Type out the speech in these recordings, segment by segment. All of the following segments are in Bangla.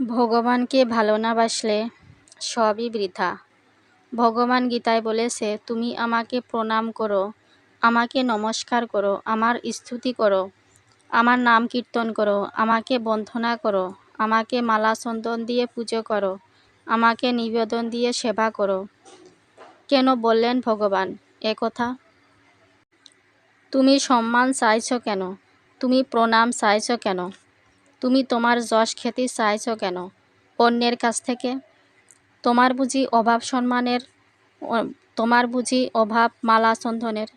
ভগবানকে ভালো না বাসলে সবই বৃথা। ভগবান গীতায় বলেছে, তুমি আমাকে প্রণাম করো, আমাকে নমস্কার করো, আমার স্তুতি করো, আমার নাম কীর্তন করো, আমাকে বন্ধনা করো, আমাকে মালা চন্দন দিয়ে পুজো করো, আমাকে নিবেদন দিয়ে সেবা করো। কেন বললেন ভগবান? এ কথা। তুমি সম্মান চাইছ কেন? তুমি প্রণাম চাইছ কেন? তুমি তোমার যশ খ্যাতি চাইছ কেন? অন্যের কাছ থেকে? তোমার বুঝি অভাব সম্মানের তোমার বুঝি অভাব মালা চন্দনের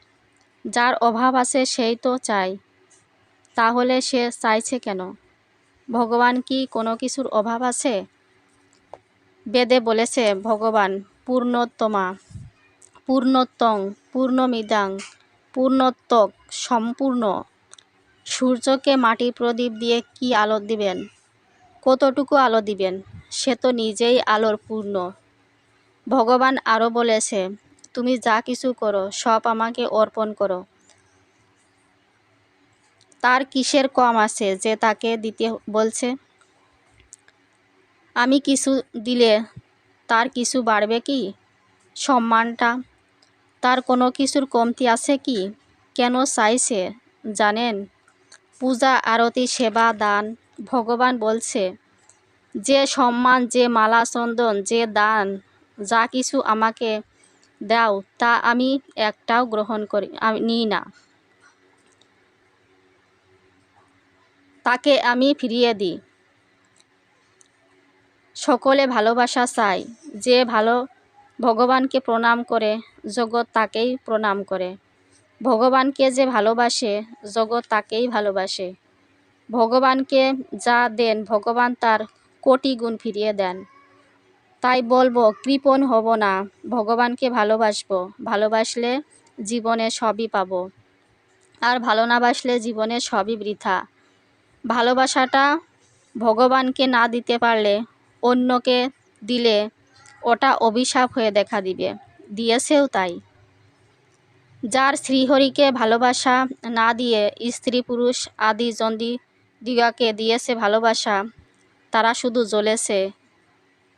যার অভাব আছে সেই তো চাই। তাহলে সে চাইছে কেন? ভগবান কি কোনো কিছুর অভাব আছে? বেদে বলেছে, ভগবান, পূর্ণোত্তমা, পূর্ণোত্তং, পূর্ণমিদাং পূর্ণত্বক সম্পূর্ণ সূর্যকে মাটির প্রদীপ দিয়ে কি আলো দিবেন? কতটুকু আলো দিবেন? সে তো নিজেই আলোর পূর্ণ। ভগবান আরও বলেছে, তুমি যা কিছু করো, সব আমাকে অর্পণ করো। তার কিসের কম আছে যে তাকে দিতে বলছে? আমি কিছু দিলে তার কিছু বাড়বে কি? সম্মানটা? তার কোনো কিছুর কমতি আছে কি? কেন চাইছে? জানেন? পূজা, আরতি, সেবা, দান। ভগবান বলছে, যে সম্মান, যে মালা, চন্দন, যে দান, যা কিছু আমাকে দাও, তা আমি একটাও গ্রহণ করি আমি নিই না। তাকে আমি ফিরিয়ে দিই। সকলে ভালোবাসা চাই যে ভালো ভগবানকে প্রণাম করে, জগৎ তাকেই প্রণাম করে। ভগবানকে যে ভালোবাসে, জগৎ তাকেই ভালোবাসে। ভগবানকে যা দেন, ভগবান তার কোটি গুণ ফিরিয়ে দেন। তাই বলব, কৃপণ হব না, ভগবানকে ভালোবাসবো। ভালোবাসলে জীবনে সবই পাবো। আর ভালো না বাসলে জীবনে সবই বৃথা। ভালোবাসাটা ভগবানকে না দিতে পারলে অন্যকে দিলে ওটা অভিশাপ হয়ে দেখা দিবে। দিয়েছেও তাই। যার শ্রীহরিকে ভালোবাসা না দিয়ে স্ত্রী, পুরুষ আদি জন্দি দিগাকে দিয়েছে ভালোবাসা, তারা শুধু জ্বলেছে,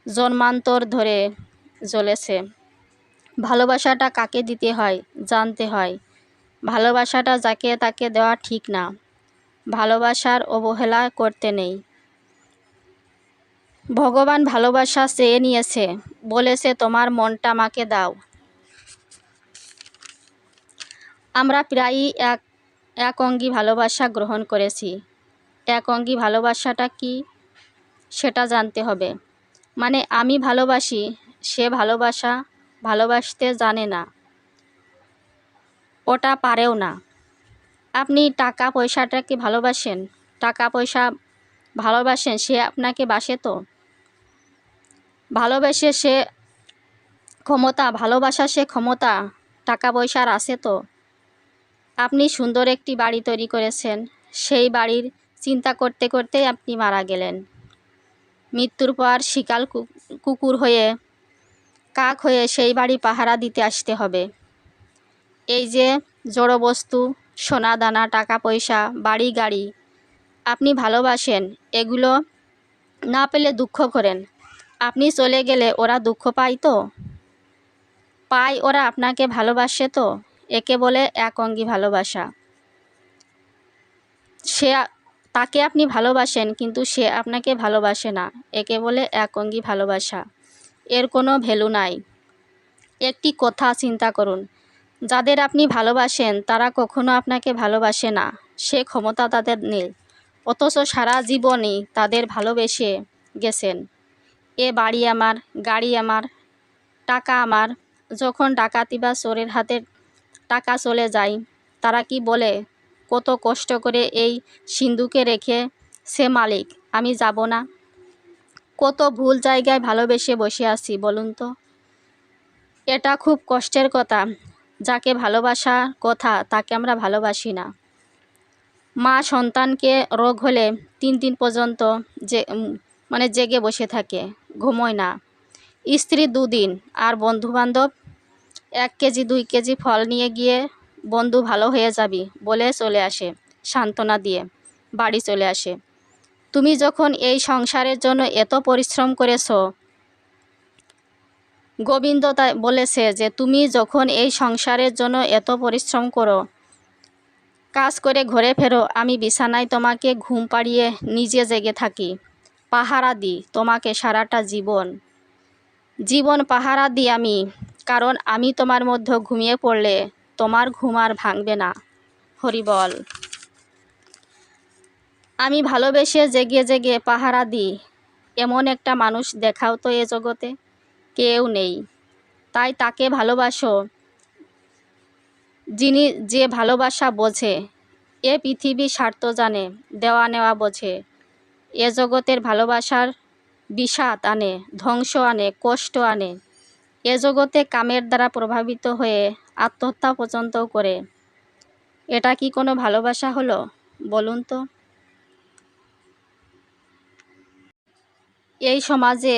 জন্মান্তর ধরে জ্বলেছে। ভালোবাসাটা কাকে দিতে হয় জানতে হয়। ভালোবাসাটা যাকে তাকে দেওয়া ঠিক না। ভালোবাসার অবহেলা করতে নেই। ভগবান ভালোবাসা চেয়ে নিয়েছে, বলেছে তোমার মনটা আমাকে দাও। আমরা প্রায়ই এক এক অঙ্গী ভালোবাসা গ্রহণ করেছি। এক অঙ্গী ভালোবাসাটা কি? সেটা জানতে হবে। মানে আমি ভালোবাসি, সে ভালোবাসা ভালোবাসতে জানে না। ওটা পারেও না। আপনি টাকা পয়সাটাকে ভালোবাসেন? টাকা পয়সা ভালোবাসেন, সে আপনাকে বাসে তো? ভালোবেসে সে ক্ষমতা, ভালোবাসা সে ক্ষমতা টাকা পয়সার আছে তো? আপনি সুন্দর একটি বাড়ি তৈরি করেছেন। সেই বাড়ির চিন্তা করতে করতেই আপনি মারা গেলেন। মৃত্যুর পর শিকাল কুকুর হয়ে, কাক হয়ে সেই বাড়ি পাহারা দিতে আসতে হবে। এই যে জড় বস্তু, সোনা দানা, টাকা পয়সা, বাড়ি, গাড়ি, আপনি ভালোবাসেন, এগুলো না পেলে দুঃখ করেন। আপনি চলে গেলে ওরা দুঃখ পায় তো? পায় ওরা আপনাকে ভালোবাসে তো? একে বলে এক অঙ্গী ভালোবাসা। সে তাকে আপনি ভালোবাসেন, কিন্তু সে আপনাকে ভালোবাসে না। একে বলে এক অঙ্গী ভালোবাসা। এর কোনো ভ্যালু নাই। একটি কথা চিন্তা করুন। যাদের আপনি ভালোবাসেন, তারা কখনো আপনাকে ভালোবাসে না। সে ক্ষমতা তাদের নেই। অথচ সারা জীবনই তাদের ভালোবেসে গেছেন। এ বাড়ি আমার, গাড়ি আমার, টাকা আমার। যখন ডাকাতি বা চোরের হাতে টাকা চলে যায়। তারা কি বলে, কত কষ্ট করে এই সিন্ধুকে রেখে সে মালিক, আমি যাব না। কত ভুল জায়গায় ভালোবেসে বসে আছি, বলুন তো? এটা খুব কষ্টের কথা। যাকে ভালোবাসার কথা, তাকে আমরা ভালোবাসি না। মা সন্তানকে রোগ হলে তিন দিন পর্যন্ত যে মানে জেগে বসে থাকে, ঘুমোয় না। স্ত্রী দুদিন, আর বন্ধুবান্ধব এক কেজি, দুই কেজি ফল নিয়ে গিয়ে বন্ধু ভালো হয়ে যাবি বলে চলে আসে, সান্ত্বনা দিয়ে বাড়ি চলে আসে। তুমি যখন এই সংসারের জন্য এত পরিশ্রম করেছ, গোবিন্দ তাই বলেছে যে তুমি যখন এই সংসারের জন্য এত পরিশ্রম করো, কাজ করে ঘরে ফেরো, আমি বিছানায় তোমাকে ঘুম পাড়িয়ে নিজে জেগে থাকি, পাহারা দিই তোমাকে সারাটা জীবন। জীবন পাহারা দিই আমি কারণ আমি তোমার মধ্যে ঘুমিয়ে পড়লে তোমার ঘুম আর ভাঙবে না। হরিবল আমি ভালোবেসে জেগে জেগে পাহারা দিই। এমন একটা মানুষ দেখাও তো এ জগতে কেউ নেই। তাই তাকে ভালোবাসো। যিনি যে ভালোবাসা বোঝে, এ পৃথিবী স্বার্থ জানে, দেওয়া নেওয়া বোঝে। এ জগতের ভালোবাসার বিষাদ আনে, ধ্বংস আনে, কষ্ট আনে। এ জগতে কামের দ্বারা প্রভাবিত হয়ে আত্মহত্যা পর্যন্ত করে। এটা কি কোনো ভালোবাসা হলো? বলুন তো। এই সমাজে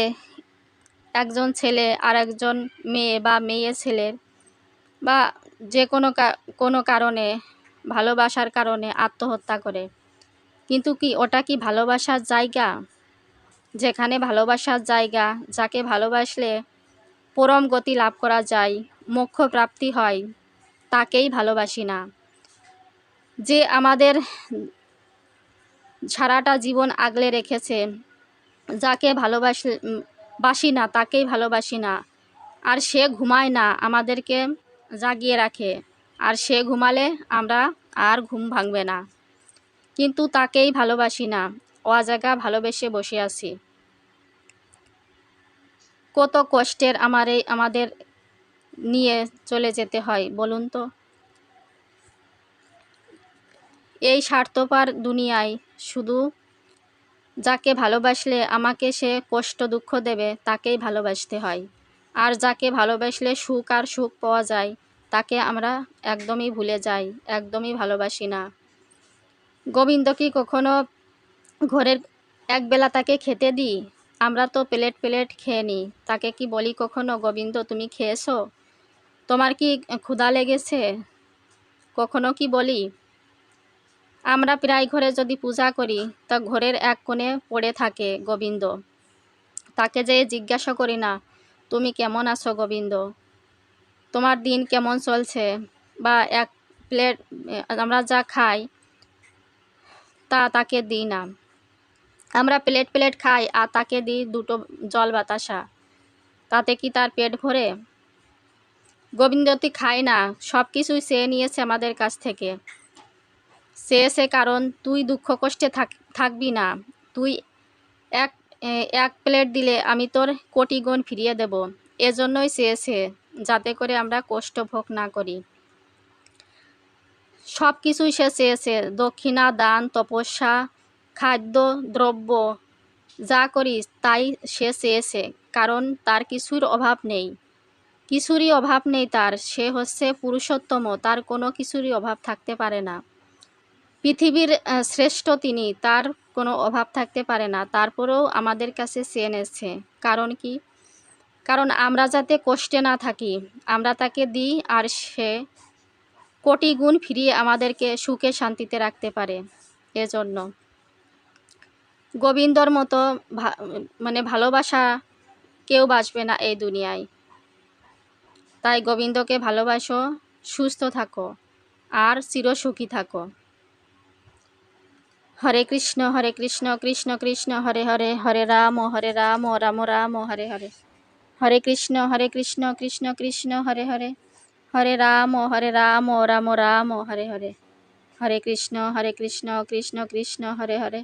একজন ছেলে আর একজন মেয়ে বা মেয়ে ছেলের বা যে কোনো কোনো কারণে ভালোবাসার কারণে আত্মহত্যা করে। কিন্তু কি ওটা কি ভালোবাসার জায়গা? যেখানে ভালোবাসার জায়গা, যাকে ভালোবাসলে পরম গতি লাভ করা যায়, মোক্ষ প্রাপ্তি হয়, তাকেই ভালোবাসি না। যে আমাদের সারাটা জীবন আগলে রেখেছে, যাকে ভালোবাস, বাসি না, তাকেই ভালোবাসি না। আর সে ঘুমায় না, আমাদেরকে জাগিয়ে রাখে। আর সে ঘুমালে আমরা আর ঘুম ভাঙবে না। কিন্তু তাকেই ভালোবাসি না জায়গা ভালোবেসে বসে আছি। কত কষ্টের আমার এই আমাদের নিয়ে চলে যেতে হয়, বলুন তো? এই স্বার্থপার দুনিয়ায় শুধু যাকে ভালোবাসলে আমাকে সে কষ্ট দুঃখ দেবে, তাকেই ভালোবাসতে হয়। আর যাকে ভালোবাসলে সুখ আর সুখ পাওয়া যায়, তাকে আমরা একদমই ভুলে যাই, একদমই ভালোবাসি না। গোবিন্দ কি কখনো ঘরের একবেলা তাকে খেতে দিই? আমরা তো প্লেট প্লেট খেয়ে নিই তাকে কি বলি কখনো, গোবিন্দ, তুমি খেয়েছো? তোমার কি ক্ষুধা লেগেছে? কখনো কি বলি? আমরা প্রায় ঘরে যদি পূজা করি, তা ঘরের এক কোণে পড়ে থাকে গোবিন্দ। তাকে যে জিজ্ঞাসা করি না, তুমি কেমন আছো গোবিন্দ? তোমার দিন কেমন চলছে? বা এক প্লেট, আমরা যা খাই, তা তাকে দিই না। আমরা প্লেট প্লেট খাই আর তাকে দিই দুটো জল বাতাসা। তাতে কি তার পেট ভরে? গোবিন্দতি খায় না সব কিছুই সে নিয়েছে আমাদের কাছ থেকে। সে সে কারণ, তুই দুঃখ কষ্টে থাক, থাকবি না। তুই এক এক প্লেট দিলে আমি তোর কোটি গুণ ফিরিয়ে দেব। এজন্যই চেয়েছে যাতে করে আমরা কষ্ট ভোগ না করি। সব কিছুই সে চেয়েছে দক্ষিণা, দান, তপস্যা খাদ্য, দ্রব্য যা করি তাই সে চেয়েছে, কারণ তার কিছুর অভাব নেই। কিছুরই অভাব নেই তার, সে হচ্ছে পুরুষোত্তম, তার কোনো কিছুরই অভাব থাকতে পারে না। পৃথিবীর শ্রেষ্ঠ তিনি, তার কোনো অভাব থাকতে পারে না, তারপরেও আমাদের কাছে সে এনেছে। কারণ কি? কারণ আমরা যাতে কষ্টে না থাকি, আমরা তাকে দিই আর সে কোটি গুণ ফিরিয়ে আমাদেরকে সুখে শান্তিতে রাখতে পারে। এজন্য গোবিন্দর মতো মানে ভালোবাসা কেউ বাঁচবে না এই দুনিয়ায়। তাই গোবিন্দকে ভালোবাসো, সুস্থ থাকো আর চিরসুখী থাকো। হরে কৃষ্ণ হরে কৃষ্ণ কৃষ্ণ কৃষ্ণ, হরে হরে হরে রাম হরে রাম রাম রাম, হরে হরে। হরে কৃষ্ণ হরে কৃষ্ণ কৃষ্ণ কৃষ্ণ, হরে হরে। হরে রাম হরে রাম রাম রাম, হরে হরে। হরে কৃষ্ণ হরে কৃষ্ণ কৃষ্ণ কৃষ্ণ, হরে হরে।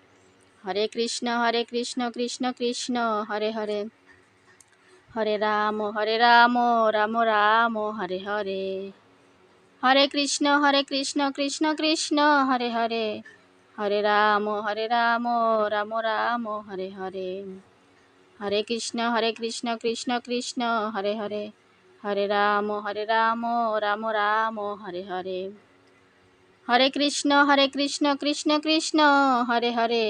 হরে কৃষ্ণ হরে কৃষ্ণ কৃষ্ণ কৃষ্ণ হরে হরে হরে রাম হরে রাম রাম রাম হরে হরে হরে কৃষ্ণ হরে কৃষ্ণ কৃষ্ণ কৃষ্ণ হরে হরে হরে রাম হরে রাম রাম রাম হরে হরে হরে কৃষ্ণ হরে কৃষ্ণ কৃষ্ণ কৃষ্ণ হরে হরে হরে রাম হরে রাম রাম রাম হরে হরে হরে কৃষ্ণ হরে কৃষ্ণ কৃষ্ণ কৃষ্ণ হরে হরে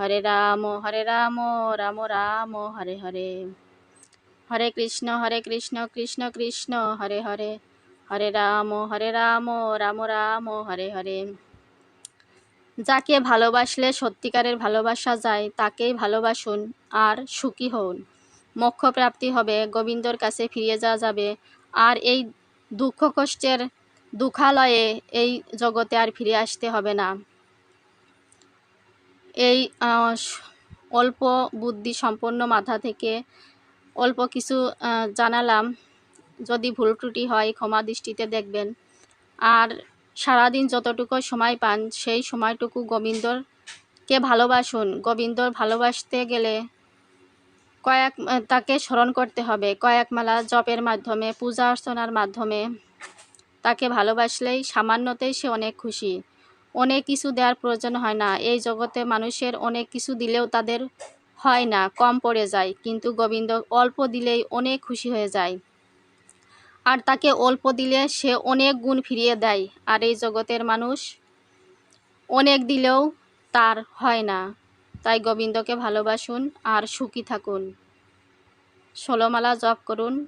হরে রাম হরে রাম রাম রাম, হরে হরে। হরে কৃষ্ণ হরে কৃষ্ণ কৃষ্ণ কৃষ্ণ, হরে হরে। হরে রাম হরে রাম রাম রাম, হরে হরে। যাকে ভালোবাসলে সত্যিকারের ভালোবাসা যায়, তাকেই ভালোবাসুন আর সুখী হন মোক্ষ প্রাপ্তি হবে, গোবিন্দর কাছে ফিরে যাওয়া যাবে। আর এই দুঃখ কষ্টের দুঃখালয়ে এই জগতে আর ফিরে আসতে হবে না। এই অল্প বুদ্ধি সম্পন্ন মাথা থেকে অল্প কিছু জানালাম। যদি ভুল ত্রুটি হয়, ক্ষমা দৃষ্টিতে দেখবেন। আর সারাদিন যতটুকু সময় পান, সেই সময়টুকু গোবিন্দরকে ভালোবাসুন। গোবিন্দর ভালোবাসতে গেলে কয়েক তাকে স্মরণ করতে হবে। কয়েক মালা জপের মাধ্যমে, পূজা অর্চনার মাধ্যমে তাকে ভালোবাসলেই সামান্যতেই সে অনেক খুশি। অনেক কিছু দেওয়ার প্রয়োজন হয় না। এই জগতে মানুষের অনেক কিছু দিলেও তাদের হয় না, কম পড়ে যায়। কিন্তু গোবিন্দ অল্প দিলেই অনেক খুশি হয়ে যায়। আর তাকে অল্প দিলে সে অনেক গুণ ফিরিয়ে দেয়। আর এই জগতের মানুষ অনেক দিলেও তার হয় না। তাই গোবিন্দকে ভালোবাসুন আর সুখী থাকুন। ষোলোমালা জপ করুন।